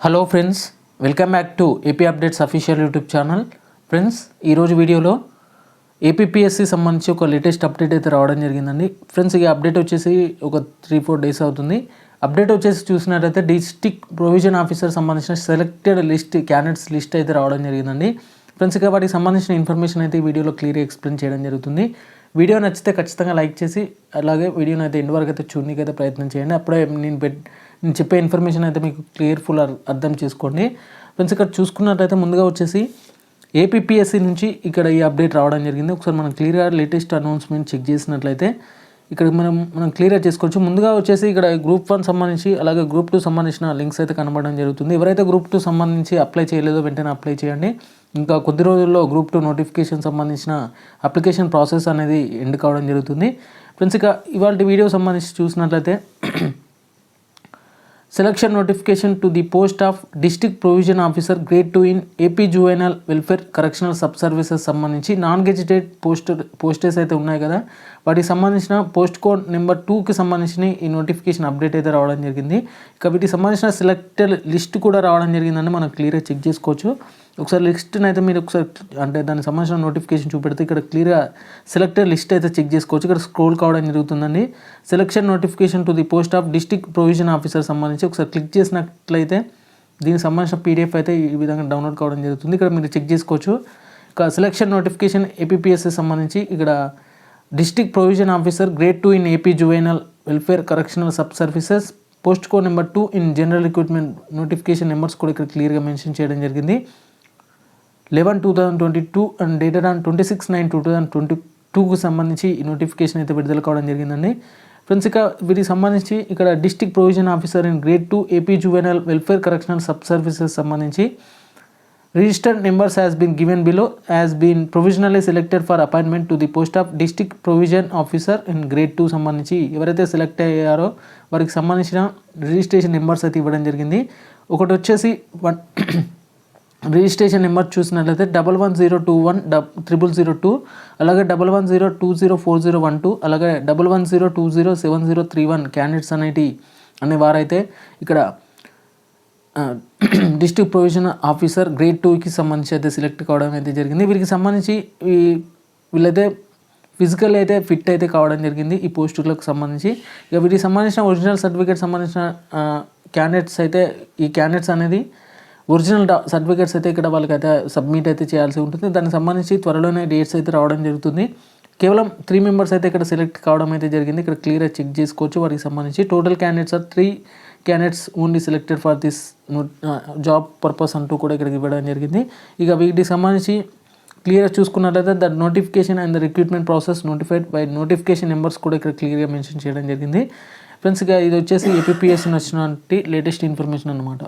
Hello friends welcome back to AP updates official YouTube channel friends ఈరోజు వీడియోలో APSC సంబంధించి ఒక లేటెస్ట్ అప్డేట్ అయితే రావడం జరిగిందండి. ఫ్రెండ్స్ ఈ అప్డేట్ వచ్చేసి ఒక త్రీ ఫోర్ డేస్ అవుతుంది. అప్డేట్ వచ్చేసి చూసినట్టయితే డిస్టిక్ ప్రొవిజన్ ఆఫీసర్ సంబంధించిన సెలెక్టెడ్ లిస్ట్ క్యాండిడేట్స్ లిస్ట్ అయితే రావడం జరిగిందండి. ఫ్రెండ్స్ ఇక వాటికి సంబంధించిన ఇన్ఫర్మేషన్ అయితే ఈ వీడియోలో క్లియర్గా ఎక్స్ప్లెయిన్ చేయడం జరుగుతుంది. వీడియో నచ్చితే ఖచ్చితంగా లైక్ చేసి అలాగే వీడియోని అయితే ఎండ్ వరకు అయితే చూడడానికి అయితే ప్రయత్నం చేయండి. అప్పుడే నేను పెట్ నేను చెప్పే ఇన్ఫర్మేషన్ అయితే మీకు క్లియర్ఫుల్ అర్థం చేసుకోండి. ఫ్రెండ్స్ ఇక్కడ చూసుకున్నట్లయితే ముందుగా వచ్చేసి ఏపీఎస్సి నుంచి ఇక్కడ ఈ అప్డేట్ రావడం జరిగింది. ఒకసారి మనం క్లియర్గా లేటెస్ట్ అనౌన్స్మెంట్ చెక్ చేసినట్లయితే ఇక్కడ మనం మనం క్లియర్గా చేసుకోవచ్చు. ముందుగా వచ్చేసి ఇక్కడ గ్రూప్ వన్ సంబంధించి అలాగే గ్రూప్ టూ సంబంధించిన లింక్స్ అయితే కనబడడం జరుగుతుంది. ఎవరైతే గ్రూప్ టూ సంబంధించి అప్లై చేయలేదో వెంటనే అప్లై చేయండి. ఇంకా కొద్ది రోజుల్లో గ్రూప్ టూ నోటిఫికేషన్ సంబంధించిన అప్లికేషన్ ప్రాసెస్ అనేది ఎండ్ కావడం జరుగుతుంది. ఫ్రెండ్స్ ఇక ఇవాళ వీడియో సంబంధించి చూసినట్లయితే selection notification to the post of district provision officer grade two in AP juvenile welfare correctional sub services సంబంధించి నాన్ గెజిటెడ్ పోస్ట్ పోస్టర్స్ అయితే ఉన్నాయి కదా. వాటికి సంబంధించిన పోస్ట్ కోడ్ నెంబర్ టూకి సంబంధించిన ఈ నోటిఫికేషన్ అప్డేట్ అయితే రావడం జరిగింది. ఇక వీటికి సంబంధించిన సెలెక్టెడ్ లిస్ట్ కూడా రావడం జరిగిందని మనం క్లియర్గా చెక్ చేసుకోవచ్చు. ఒకసారి లిస్ట్ని అయితే మీరు ఒకసారి అంటే దానికి సంబంధించిన నోటిఫికేషన్ చూపెడితే ఇక్కడ క్లియర్గా సెలెక్టెడ్ లిస్ట్ అయితే చెక్ చేసుకోవచ్చు. ఇక్కడ స్క్రోల్ కావడం జరుగుతుందండి. Selection notification to the post of district provision officer సంబంధించి ఒకసారి క్లిక్ చేసినట్లయితే దీనికి సంబంధించిన పీడిఎఫ్ అయితే ఈ విధంగా డౌన్లోడ్ కావడం జరుగుతుంది. ఇక్కడ మీరు చెక్ చేసుకోవచ్చు. ఇక సెలక్షన్ నోటిఫికేషన్ ఏపీఎస్సి సంబంధించి ఇక్కడ district provision officer grade two in AP juvenile welfare correctional sub services post code number two in general recruitment notification numbers కూడా ఇక్కడ క్లియర్గా మెన్షన్ చేయడం జరిగింది. Eleven two thousand twenty two and dated on twenty six nine two thousand twenty టూకు సంబంధించి ఈ notification అయితే విడుదల కావడం జరిగిందండి. ఫ్రెండ్స్ ఇక వీటికి సంబంధించి ఇక్కడ district provision officer in grade two AP juvenile welfare correctional sub services సంబంధించి registered numbers has been given below has been provisionally selected for appointment to the post of district provision officer in grade two సంబంధించి ఎవరైతే select అయ్యారో వారికి సంబంధించిన registration numbers అయితే ఇవ్వడం జరిగింది. ఒకటి వచ్చేసి వన్ రిజిస్ట్రేషన్ నెంబర్ చూసినట్లయితే double one zero two one double triple zero two అలాగే double one zero two zero four zero one two అలాగే double one zero two zero seven zero three one candidates అనేటి అనే వారైతే ఇక్కడ district provision officer grade టూకి సంబంధించి అయితే select కావడం అయితే జరిగింది. వీరికి సంబంధించి వీళ్ళైతే ఫిజికల్ అయితే ఫిట్ అయితే కావడం జరిగింది ఈ పోస్టులకు సంబంధించి. ఇక వీటికి సంబంధించిన ఒరిజినల్ సర్టిఫికేట్ సంబంధించిన క్యాండిడేట్స్ అయితే ఈ క్యాండిడేట్స్ అనేది ఒరిజినల్ సర్టిఫికేట్స్ అయితే ఇక్కడ వాళ్ళకైతే సబ్మిట్ అయితే చేయాల్సి ఉంటుంది. దానికి సంబంధించి త్వరలోనే డేట్స్ అయితే రావడం జరుగుతుంది. కేవలం త్రీ మెంబర్స్ అయితే ఇక్కడ సెలెక్ట్ కావడం అయితే జరిగింది. ఇక్కడ క్లియర్గా చెక్ చేసుకోవచ్చు. వారికి సంబంధించి total candidates are three candidates only selected for this job purpose అంటూ కూడా ఇక్కడికి ఇవ్వడం జరిగింది. ఇక వీటికి సంబంధించి క్లియర్గా చూసుకున్నట్లయితే the notification and the recruitment process notified by notification numbers కూడా ఇక్కడ క్లియర్గా మెన్షన్ చేయడం జరిగింది. ఫ్రెండ్స్ ఇక ఇది వచ్చేసి ఏపీఎస్సీ వచ్చినటువంటి లేటెస్ట్ ఇన్ఫర్మేషన్ అనమాట